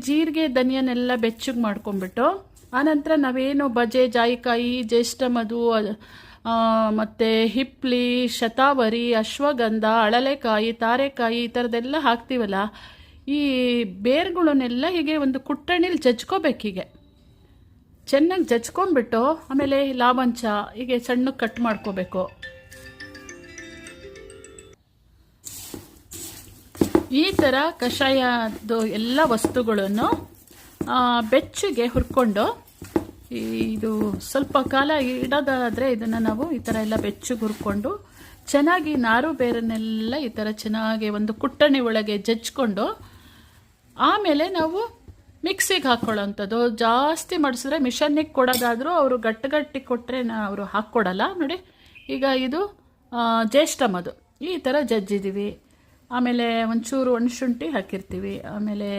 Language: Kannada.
ಜೀರಿಗೆ ಧನಿಯನ್ನೆಲ್ಲ ಬೆಚ್ಚಗೆ ಮಾಡ್ಕೊಂಡ್ಬಿಟ್ಟು ಆನಂತರ ನಾವೇನು ಬಜೆ ಜಾಯಿಕಾಯಿ ಜ್ಯೇಷ್ಠ ಮಧು ಆ, ಮತ್ತೆ ಹಿಪ್ಲಿ ಶತಾವರಿ ಅಶ್ವಗಂಧ ಅಳಲೆಕಾಯಿ ತಾರೆಕಾಯಿ ಈ ಥರದ್ದೆಲ್ಲ ಹಾಕ್ತೀವಲ್ಲ ಈ ಬೇರುಗಳನ್ನೆಲ್ಲ ಹೀಗೆ ಒಂದು ಕುಟ್ಟಣಿಲಿ ಜಜ್ಕೋಬೇಕೀಗೆ ಚೆನ್ನಾಗಿ ಜಜ್ಕೊಂಡ್ಬಿಟ್ಟು ಆಮೇಲೆ ಲಾವಂಚ ಹೀಗೆ ಸಣ್ಣಗೆ ಕಟ್ ಮಾಡ್ಕೋಬೇಕು. ಈ ಥರ ಕಷಾಯದ್ದು ಎಲ್ಲ ವಸ್ತುಗಳನ್ನು ಬೆಚ್ಚಗೆ ಹುರ್ಕೊಂಡು ಇದು ಸ್ವಲ್ಪ ಕಾಲ ಇಡೋದಾದರೆ ಇದನ್ನು ನಾವು ಈ ಥರ ಎಲ್ಲ ಬೆಚ್ಚಗೆ ಹುರ್ಕೊಂಡು, ಚೆನ್ನಾಗಿ ನಾರು ಬೇರನ್ನೆಲ್ಲ ಈ ಥರ ಚೆನ್ನಾಗಿ ಒಂದು ಕುಟ್ಟಣಿ ಒಳಗೆ ಜಜ್ಕೊಂಡು, ಆಮೇಲೆ ನಾವು ಮಿಕ್ಸಿಗೆ ಹಾಕ್ಕೊಳ್ಳೋಂಥದ್ದು ಜಾಸ್ತಿ ಮಾಡಿಸಿದ್ರೆ ಮಿಷನ್ನಿಗೆ ಕೊಡೋದಾದರೂ ಅವರು ಗಟ್ಟಿ ಗಟ್ಟಿ ನಾ ಅವರು ಹಾಕ್ಕೊಡಲ್ಲ. ನೋಡಿ, ಈಗ ಇದು ಜ್ಯೇಷ್ಠಮದು ಈ ಥರ ಜಜ್ಜಿದ್ದೀವಿ ಆಮೇಲೆ ಒಂಚೂರು ಒಣಶುಂಠಿ ಹಾಕಿರ್ತೀವಿ. ಆಮೇಲೆ